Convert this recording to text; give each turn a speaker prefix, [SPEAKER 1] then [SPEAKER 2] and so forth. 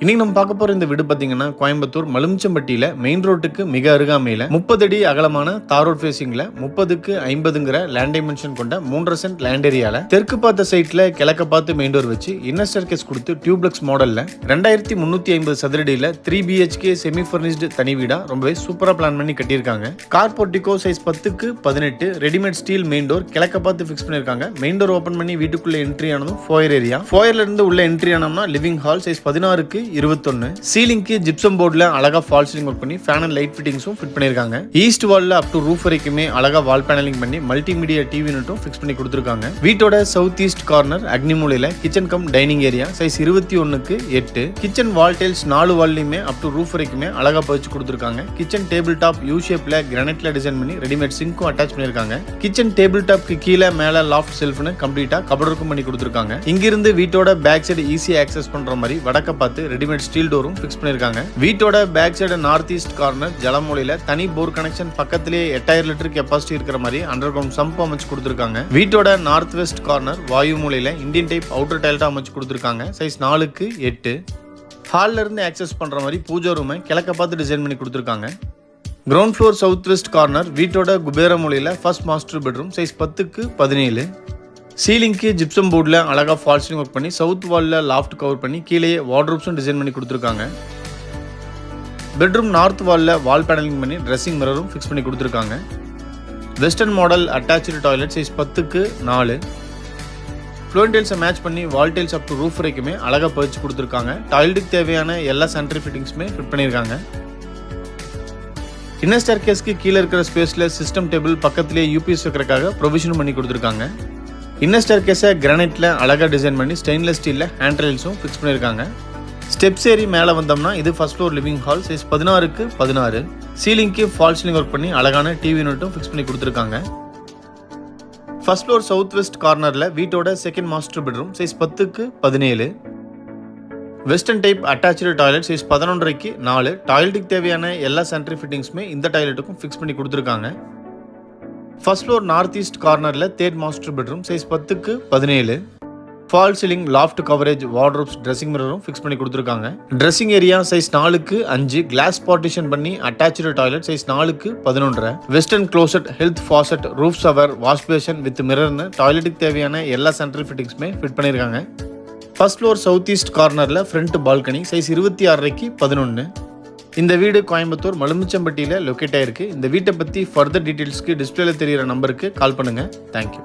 [SPEAKER 1] இன்னைக்கு நம்ம பார்க்க போற இந்த வீடு பாத்தீங்கன்னா கோயம்புத்தூர் மலுமிச்சம்பட்டியில மெயின் ரோட்டுக்கு மிக அருகாமையில முப்பது அடி அகலமான தார் ரோட் ஃபேசிங்ல முப்பதுக்கு ஐம்பதுங்கிற லேண்ட் டைமென்ஷன் கொண்ட மூன்றரை சென்ட் லேண்ட் ஏரியால தெற்கு பார்த்த சைட்ல கிழக்க பார்த்து மெயின் டோர் வச்சு இன்னர் கேஸ் கொடுத்து டியூப்ளெக்ஸ் மாடல்ல ரெண்டாயிரத்தி முன்னூத்தி ஐம்பது சதுரடியில த்ரீ பிஹெச்கே செமி ஃபர்னிஷ்டு தனி வீடா ரொம்பவே சூப்பரா பிளான் பண்ணி கட்டியிருக்காங்க. கார் போர்ட்டிகோ சைஸ் பத்துக்கு பதினெட்டு ரெடிமேட் ஸ்டீல் மெயின் டோர் கிழக்க பார்த்து ஃபிக்ஸ் பண்ணிருக்காங்க மெயின் டோர் ஓபன் பண்ணி வீட்டுக்குள்ள என்ட்ரி ஆனதும் ஃபோயர் ஏரியா ஃபோயர்ல இருந்து உள்ள என்ட்ரி ஆனோம்னா லிவிங் ஹால் சைஸ் பதினாறுக்கு இருபத்தொன்னு. சீலிங்க்கு ஜிப்சம் போர்டில் அழகா ஃபால் சீலிங் ஒர்க் பண்ணி ஃபேன் அண்ட் லைட் ஃபிட்டிங்ஸும் ஃபிட் பண்ணிருக்காங்க ஈஸ்ட் வால்ல அப் டு ரூஃப் வரைக்குமே அழகா வால் பேனலிங் பண்ணி மல்டிமீடியா டிவி நட்டும் ஃபிக்ஸ் பண்ணி கொடுத்துருக்காங்க. வீட்டோட south east corner அக்னிமூலையில kitchen cum dining area size இருபத்தி ஒன்னுக்கு எட்டு. கிச்சன் வால் டைல்ஸ் நாலு வால்லையுமே அப் டு ரூஃப் வரைக்குமே அழகா பதிச்சு கொடுத்துருக்காங்க. கிச்சன் டேபிள் டாப் யூ ஷேப்ல கிரானைட்ல டிசைன் பண்ணி ரெடிமேட் சிங்க்கும் அட்டாச் பண்ணிருக்காங்க கிச்சன் டேபிள் டாப்க்கு கீழே மேல லாஃப்ட் செல்ஃப்னு கம்ப்ளீட்டா கபடருக்கும் பண்ணி கொடுத்துருக்காங்க. இங்கிருந்து வீட்டோட பேக் சைடு ஈஸியா ஆக்சஸ் பண்ற மாதிரி வடக்க பார்த்து ரெடிமேட் ஸ்டீல் டோரும் ஃபிக்ஸ் பண்ணிருக்காங்க வீட்டோட back side north east corner ஜலமூலையில தனி போர் கனெக்ஷன் பக்கத்திலேயே எட்டாயிரம் லிட்டர் கெப்பாசிட்டி இருக்கிற மாதிரி அண்டர் கிரவுண்ட் சம்ப் அமைச்சு கொடுத்துருக்காங்க. வீட்டோட நார்த் வெஸ்ட் கார்னர் வாயு மூலையில இந்தியன் டைப் அவுட்டர் டைல்ட்டா அமைச்சு கொடுத்துருக்காங்க. சைஸ் நாலுக்கு எட்டு. ஹாலில் இருந்து ஆக்சஸ் பண்ணுற மாதிரி பூஜா ரூமை கிழக்க பார்த்து டிசைன் பண்ணி கொடுத்துருக்காங்க. Ground floor south west corner வீட்டோட குபேர மூலையில் ஃபர்ஸ்ட் மாஸ்டர் பெட்ரூம் சைஸ் பத்துக்கு பதினேழு. சீலிங்க்கு ஜிப்சம் போர்டில் அழகாக ஃபால்ஸிங் ஒர்க் பண்ணி சவுத் வாலில் லாஃப்ட் கவர் பண்ணி கீழே வார்ட்ரூப்ஸும் டிசைன் பண்ணி கொடுத்துருக்காங்க. பெட்ரூம் நார்த் வாலில் வால் பேனலிங் பண்ணி ட்ரெஸ்ஸிங் மிரரும் ஃபிக்ஸ் பண்ணி கொடுத்துருக்காங்க. Western model attach toilet size பத்துக்கு நாலு. ஃப்ளோன் டைல்ஸை மேட்ச் பண்ணி wall tiles up to roof வரைக்குமே அழகாக பறிச்சு கொடுத்துருக்காங்க. டாய்லெட்டுக்கு தேவையான எல்லா சென்ட்ரி ஃபிட்டிங்ஸுமே ஃபிட் பண்ணியிருக்காங்க. இன்னர் கேஸ்க்கு கீழே இருக்கிற ஸ்பேஸில் சிஸ்டம் டேபிள் பக்கத்துலேயே யூபிஎஸ் வைக்கிறக்காக ப்ரொவிஷனும் பண்ணி கொடுத்துருக்காங்க. இன்னர் ஸ்டேர் கேஸை கிரானைட்டில் அழகாக டிசைன் பண்ணி ஸ்டெயின்லெஸ் ஸ்டீலில் ஹேண்ட் ரெயில்ஸும் ஃபிக்ஸ் பண்ணியிருக்காங்க. ஸ்டெப்ஸ் ஏறி மேலே வந்தோம்னா இது first floor living hall size பதினாறுக்கு பதினாறு. சீலிங்க்கு ஃபால் சீலிங் ஒர்க் பண்ணி அழகான டிவி யூனிட்டும் ஃபிக்ஸ் பண்ணி கொடுத்துருக்காங்க. ஃபர்ஸ்ட் ஃப்ளோர் சவுத் வெஸ்ட் கார்னரில் வீட்டோட செகண்ட் மாஸ்டர் பெட்ரூம் சைஸ் பத்துக்கு பதினேழு. Western type attach toilet size பதினொன்றரைக்கு நாலு. டாய்லெட்டுக்கு தேவையான எல்லா சென்ட்ரி ஃபிட்டிங்ஸுமே இந்த டாய்லெட்டுக்கும் ஃபிக்ஸ் பண்ணி கொடுத்துருக்காங்க. ஃபர்ஸ்ட் ஃப்ளோர் நார்த் ஈஸ்ட் கார்னரில் தேர்ட் மாஸ்டர் பெட்ரூம் சைஸ் பத்துக்கு பதினேழு. Fall ceiling loft coverage wardrobes dressing மிரரும் fix பண்ணி கொடுத்துருக்காங்க. ட்ரெஸ்ஸிங் ஏரியா சைஸ் நாலுக்கு அஞ்சு. கிளாஸ் பார்ட்டிஷன் பண்ணி அட்டாச்சு டாய்லெட் சைஸ் நாலுக்கு பதினொன்றரை. Western closet health faucet roof shower wash basin with மிரர்னு டாய்லெட்டுக்கு தேவையான எல்லா சென்ட்ரல் ஃபிட்டிங்ஸுமே ஃபிட் பண்ணியிருக்காங்க. ஃபர்ஸ்ட் ஃப்ளோர் சவுத் ஈஸ்ட் கார்னரில் ஃப்ரண்ட் பால்கனி சைஸ் இருபத்தி ஆறரைக்கு பதினொன்று இந்த வீடு கோயம்புத்தூர் மலுமிச்சம்பட்டியில் லொக்கேட் ஆயிருக்கு. இந்த வீட்டை பற்றி ஃபர்தர் டீட்டெயில்ஸ்க்கு டிஸ்பிளேல தெரிகிற நம்பருக்கு கால் பண்ணுங்கள் தேங்க்யூ